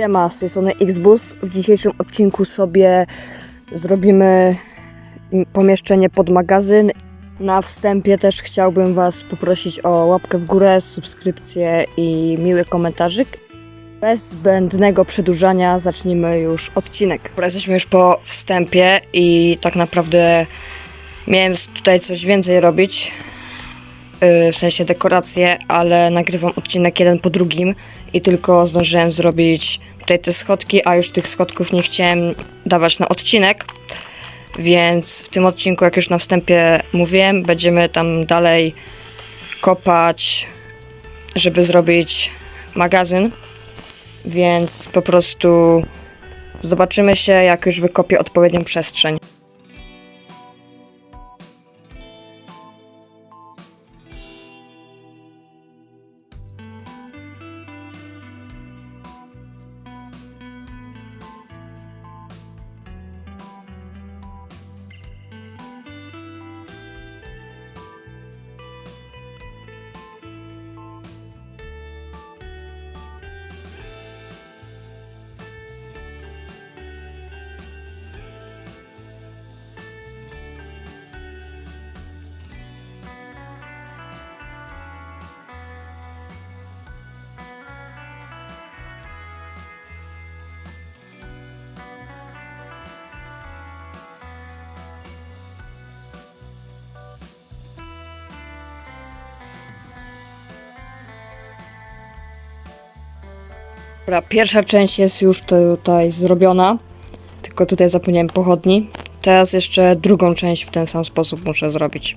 Siema, z tej strony Xbus. W dzisiejszym odcinku sobie zrobimy pomieszczenie pod magazyn. Na wstępie też chciałbym Was poprosić o łapkę w górę, subskrypcję i miły komentarzyk. Bez zbędnego przedłużania zacznijmy już odcinek. Dobra, Jesteśmy już po wstępie i tak naprawdę miałem tutaj coś więcej robić. Yy, w sensie dekoracje, ale nagrywam odcinek jeden po drugim i tylko zdążyłem zrobić tutaj te schodki, a już tych schodków nie chciałem dawać na odcinek. Więc w tym odcinku, jak już na wstępie mówiłem, będziemy tam dalej kopać, żeby zrobić magazyn. Więc po prostu zobaczymy się, jak już wykopię odpowiednią przestrzeń. Dobra, pierwsza część jest już tutaj zrobiona, tylko tutaj zapomniałem pochodni. Teraz jeszcze drugą część w ten sam sposób muszę zrobić.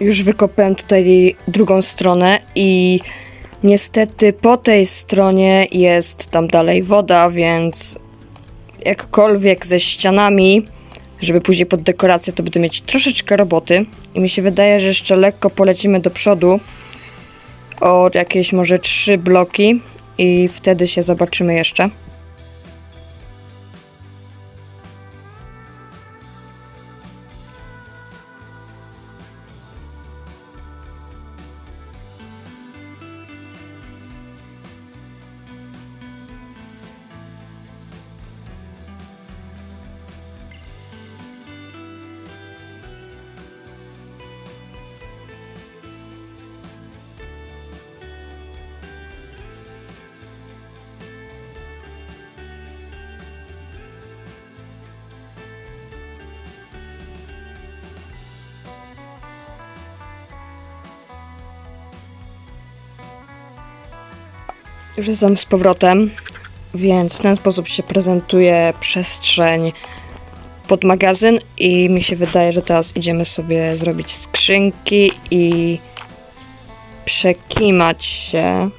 Już wykopałem tutaj drugą stronę i niestety po tej stronie jest tam dalej woda, więc jakkolwiek ze ścianami, żeby później pod dekorację, to będę mieć troszeczkę roboty. I mi się wydaje, że jeszcze lekko polecimy do przodu o jakieś może trzy bloki i wtedy się zobaczymy jeszcze. Już jestem z powrotem, więc w ten sposób się prezentuje przestrzeń pod magazyn i mi się wydaje, że teraz idziemy sobie zrobić skrzynki i przekimać się.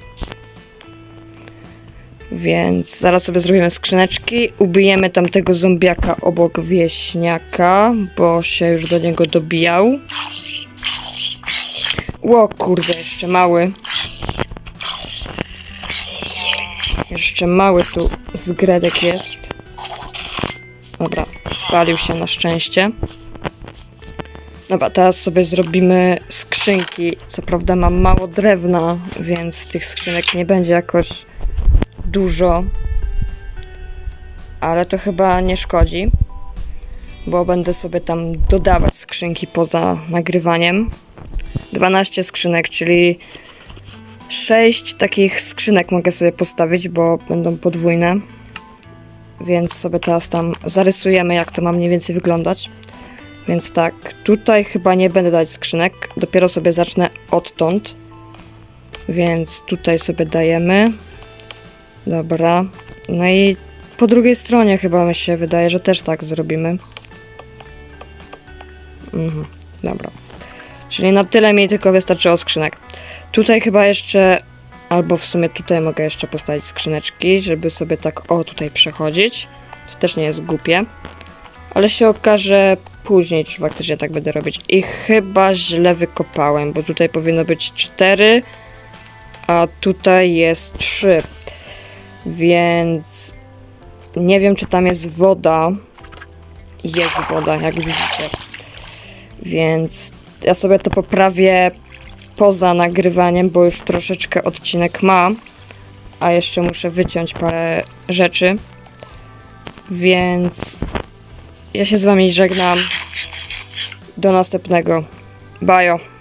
Więc zaraz sobie zrobimy skrzyneczki, ubijemy tamtego zombiaka obok wieśniaka, bo się już do niego dobijał. Ło kurde, jeszcze mały. Jeszcze mały tu zgredek jest. Dobra, spalił się na szczęście. Dobra, teraz sobie zrobimy skrzynki. Co prawda mam mało drewna, więc tych skrzynek nie będzie jakoś dużo. Ale to chyba nie szkodzi, bo będę sobie tam dodawać skrzynki poza nagrywaniem. 12 skrzynek, czyli 6 takich skrzynek mogę sobie postawić, bo będą podwójne. Więc sobie teraz tam zarysujemy, jak to ma mniej więcej wyglądać. Więc tak, tutaj chyba nie będę dać skrzynek, dopiero sobie zacznę odtąd. Więc tutaj sobie dajemy. Dobra. No i po drugiej stronie chyba mi się wydaje, że też tak zrobimy. Mhm, dobra. Czyli na tyle mi tylko wystarczyło skrzynek. Tutaj chyba jeszcze, albo w sumie tutaj mogę jeszcze postawić skrzyneczki, żeby sobie tak o tutaj przechodzić. To też nie jest głupie. Ale się okaże później, czy faktycznie tak będę robić. I chyba źle wykopałem, bo tutaj powinno być 4, a tutaj jest 3. Więc nie wiem, czy tam jest woda. Jest woda, jak widzicie. Więc ja sobie to poprawię poza nagrywaniem, bo już troszeczkę odcinek ma, a jeszcze muszę wyciąć parę rzeczy. Więc ja się z wami żegnam. Do następnego. Bajo.